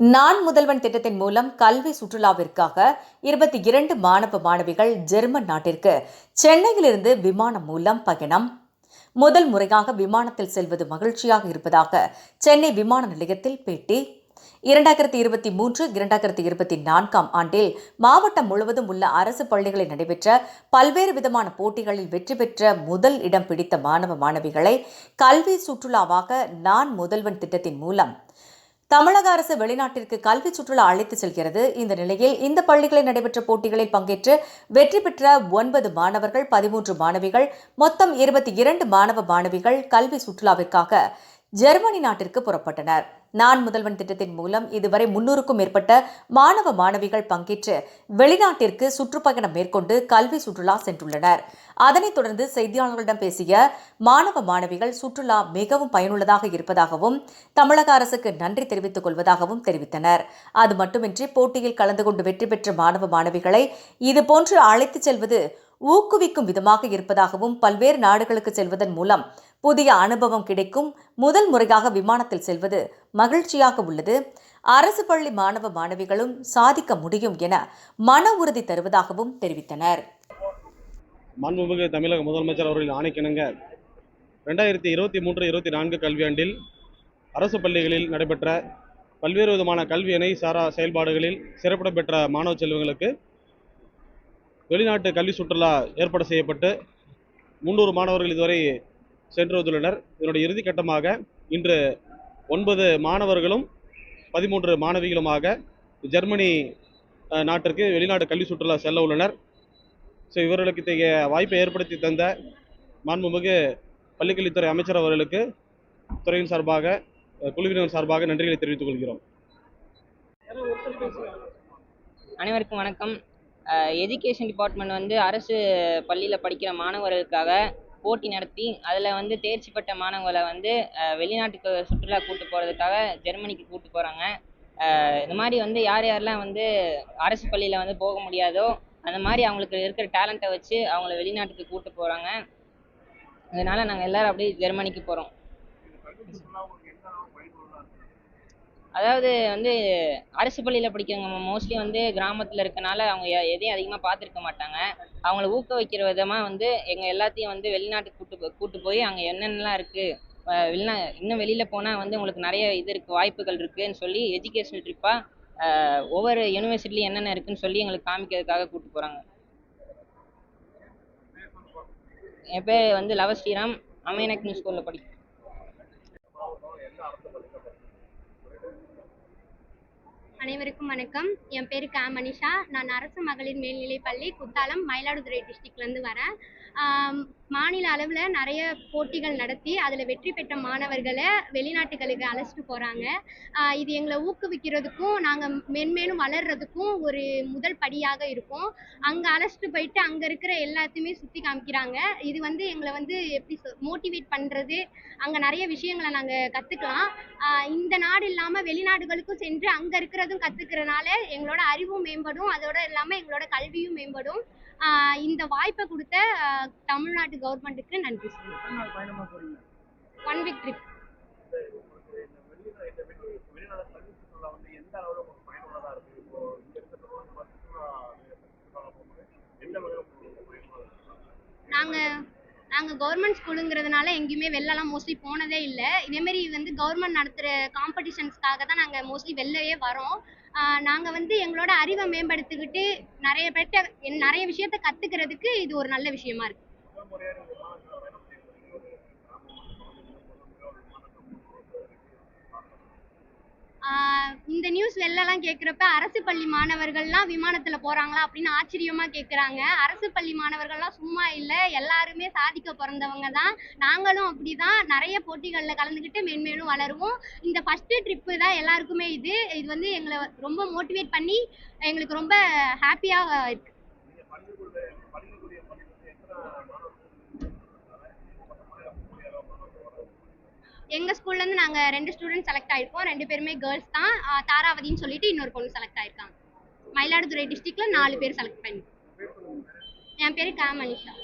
நான் முதல்வன் திட்டத்தின் மூலம் கல்வி சுற்றுலாவிற்காக இருபத்தி இரண்டு மாணவ மாணவிகள் ஜெர்மன் நாட்டிற்கு சென்னையிலிருந்து விமானம் மூலம் பயணம். முதல் முறையாக விமானத்தில் செல்வது மகிழ்ச்சியாக இருப்பதாக சென்னை விமான நிலையத்தில் பேட்டி. இரண்டாயிரத்தி இருபத்தி மூன்று இரண்டாயிரத்தி இருபத்தி நான்காம் ஆண்டில் மாவட்டம் முழுவதும் உள்ள அரசு பள்ளிகளில் நடைபெற்ற பல்வேறு விதமான போட்டிகளில் வெற்றி பெற்ற முதல் இடம் பிடித்த மாணவ மாணவிகளை கல்வி சுற்றுலாவாக நான் முதல்வன் திட்டத்தின் மூலம் தமிழக அரசு வெளிநாட்டிற்கு கல்வி சுற்றுலா அழைத்து செல்கிறது. இந்த நிலையில் இந்த பள்ளிகளில் நடைபெற்ற போட்டிகளில் பங்கேற்று வெற்றி பெற்ற ஒன்பது மாணவர்கள் பதிமூன்று மாணவிகள் மொத்தம் இருபத்தி இரண்டு மாணவ மாணவிகள் கல்வி சுற்றுலாவிற்காக ஜெர்மனி நாட்டிற்கு புறப்பட்டனர். நான் முதல்வன் திட்டத்தின் மூலம் இதுவரை முன்னூறுக்கும் மேற்பட்ட மாணவ மாணவிகள் பங்கேற்று வெளிநாட்டிற்கு சுற்றுப்பயணம் மேற்கொண்டு கல்வி சுற்றுலா சென்றுள்ளனர். அதனைத் தொடர்ந்து செய்தியாளர்களிடம் பேசிய மாணவ மாணவிகள் சுற்றுலா மிகவும் பயனுள்ளதாக இருப்பதாகவும் தமிழக அரசுக்கு நன்றி தெரிவித்துக் கொள்வதாகவும் தெரிவித்தனர். அது மட்டுமின்றி போட்டியில் கலந்து கொண்டு வெற்றி பெற்ற மாணவ மாணவிகளை இதுபோன்று அழைத்துச் செல்வது ஊக்குவிக்கும் விதமாக இருப்பதாகவும் பல்வேறு நாடுகளுக்கு செல்வதன் மூலம் புதிய அனுபவம் கிடைக்கும். முதல் முறையாக விமானத்தில் செல்வது மகிழ்ச்சியாக உள்ளது. அரசு பள்ளி மாணவ மாணவிகளும் சாதிக்க முடியும் என மன உறுதி தருவதாகவும் தெரிவித்தனர். மாண்புமிகு தமிழக முதலமைச்சர் அவர்களின் ஆணைக்கிணங்க ரெண்டாயிரத்தி இருபத்தி மூன்று இருபத்தி நான்கு கல்வியாண்டில் அரசு பள்ளிகளில் நடைபெற்ற பல்வேறு விதமான கல்வியினை சாரா செயல்பாடுகளில் சிறப்பிடம் பெற்ற மாணவ செல்வங்களுக்கு வெளிநாட்டு கல்வி சுற்றுலா ஏற்பாடு செய்யப்பட்டு முந்நூறு மாணவர்கள் இதுவரை சென்று வந்துள்ளனர் இதனுடைய இறுதிக்கட்டமாக இன்று ஒன்பது மாணவர்களும் பதிமூன்று மாணவிகளுமாக ஜெர்மனி நாட்டிற்கு வெளிநாட்டு கல்வி சுற்றுலா செல்ல உள்ளனர். ஸோ இவர்களுக்கு இத்தகைய வாய்ப்பை ஏற்படுத்தி தந்த மாண்புமிகு பள்ளிக்கல்வித்துறை அமைச்சர் அவர்களுக்கு துறையின் சார்பாக குழுவினர் சார்பாக நன்றிகளை தெரிவித்துக் கொள்கிறோம். அனைவருக்கும் வணக்கம். எஜுகேஷன் டிபார்ட்மெண்ட் வந்து அரசு பள்ளியில் படிக்கிற மாணவர்களுக்காக போட்டி நடத்தி அதில் வந்து தேர்ச்சி பெற்ற மாணவர்களை வந்து வெளிநாட்டுக்கு சுற்றுலா கூட்டு போகிறதுக்காக ஜெர்மனிக்கு கூட்டு போகிறாங்க இந்த மாதிரி வந்து யார் யாரெல்லாம் வந்து அரசு பள்ளியில் வந்து போக முடியாதோ அந்த மாதிரி அவங்களுக்கு இருக்கிற டேலண்ட்டை வச்சு அவங்கள வெளிநாட்டுக்கு கூட்டு போகிறாங்க அதனால நாங்கள் எல்லாரும் அப்படியே ஜெர்மனிக்கு போகிறோம் அதாவது வந்து அரசு பள்ளியில் படிக்கிறவங்க மோஸ்ட்லி வந்து கிராமத்தில் இருக்கனால அவங்க எதையும் அதிகமாக பார்த்துருக்க மாட்டாங்க. அவங்கள ஊக்குவிக்கிற விதமாக வந்து எங்கள் எல்லாத்தையும் வந்து வெளிநாட்டுக்கு கூட்டு போ கூட்டு போய் அங்கே என்னென்னலாம் இருக்குது வெளிநா இன்னும் வெளியில் போனால் வந்து உங்களுக்கு நிறைய இது இருக்குது வாய்ப்புகள் இருக்குதுன்னு சொல்லி எஜுகேஷனல் ட்ரிப்பாக ஒவ்வொரு யூனிவர்சிட்டிலையும் என்னென்ன இருக்குன்னு சொல்லி எங்களுக்கு காமிக்கிறதுக்காக கூட்டு போகிறாங்க என் பேர் வந்து லவ ஸ்ரீராம். அமேனக்னி ஸ்கூலில் படிக்கிறேன். அனைவருக்கும் வணக்கம். என் பேர் கே மனிஷா. நான் அரசு மகளிர் மேல்நிலைப்பள்ளி குத்தாலம் மயிலாடுதுறை டிஸ்ட்ரிக்ட்லேருந்து வரேன். மாநில அளவில் நிறைய போட்டிகள் நடத்தி அதில் வெற்றி பெற்ற மாணவர்களை வெளிநாட்டுகளுக்கு அழைச்சிட்டு போகிறாங்க இது எங்களை ஊக்குவிக்கிறதுக்கும் நாங்கள் மென்மேலும் வளர்கிறதுக்கும் ஒரு முதல் படியாக இருக்கும். அங்கே அழைச்சிட்டு போயிட்டு அங்கே இருக்கிற எல்லாத்தையுமே சுற்றி காமிக்கிறாங்க. இது வந்து எங்களை வந்து எப்படி மோட்டிவேட் பண்ணுறது அங்கே நிறைய விஷயங்களை நாங்கள் கற்றுக்கலாம் இந்த நாடு இல்லாமல் வெளிநாடுகளுக்கும் சென்று அங்கே முழுவதும் கற்றுக்கிறனால எங்களோட அறிவும் மேம்படும். அதோட இல்லாமல் எங்களோட கல்வியும் மேம்படும். இந்த வாய்ப்பை கொடுத்த தமிழ்நாட்டு கவர்மெண்ட்டுக்கு நன்றி ஒன் வீக் ட்ரிப் நாங்கள் நாங்கள் கவர்மெண்ட் ஸ்கூலுங்கிறதுனால எங்கேயுமே வெளிலலாம் மோஸ்ட்லி போனதே இல்லை. இதேமாரி வந்து கவர்மெண்ட் நடத்துகிற காம்படிஷன்ஸ்க்காக தான் நாங்கள் மோஸ்ட்லி வெளிலயே வரோம். நாங்கள் வந்து எங்களோட அறிவை மேம்படுத்திக்கிட்டு நிறைய பேர்ட்ட என் நிறைய விஷயத்த கற்றுக்கிறதுக்கு இது ஒரு நல்ல விஷயமா இருக்கு. இந்த நியூஸ் வெளிலலாம் கேட்குறப்ப அரசு பள்ளி மாணவர்கள்லாம் விமானத்தில் போகிறாங்களா அப்படின்னு ஆச்சரியமாக கேட்குறாங்க அரசு பள்ளி மாணவர்கள்லாம் சும்மா இல்லை எல்லாருமே சாதிக்க பிறந்தவங்க தான். நாங்களும் அப்படி தான் நிறைய போட்டிகளில் கலந்துக்கிட்டு மென்மேலும் வளருவோம். இந்த ஃபஸ்ட்டு ட்ரிப்பு தான் எல்லாருக்குமே இது. இது வந்து எங்களை ரொம்ப மோட்டிவேட் பண்ணி எங்களுக்கு ரொம்ப ஹாப்பியாக இருக்கு. எங்கள் ஸ்கூல்லேருந்து நாங்கள் ரெண்டு ஸ்டூடெண்ட் செலக்ட் ஆயிருக்கோம். ரெண்டு பேருமே கேர்ள்ஸ் தான். தாராவதின்னு சொல்லிட்டு இன்னொரு பொண்ணு செலக்ட் ஆயிருக்காங்க. மயிலாடுதுறை டிஸ்ட்ரிக்ட்ல நாலு பேர் செலக்ட் பண்ணி. என் பேர் கா மனிஷா.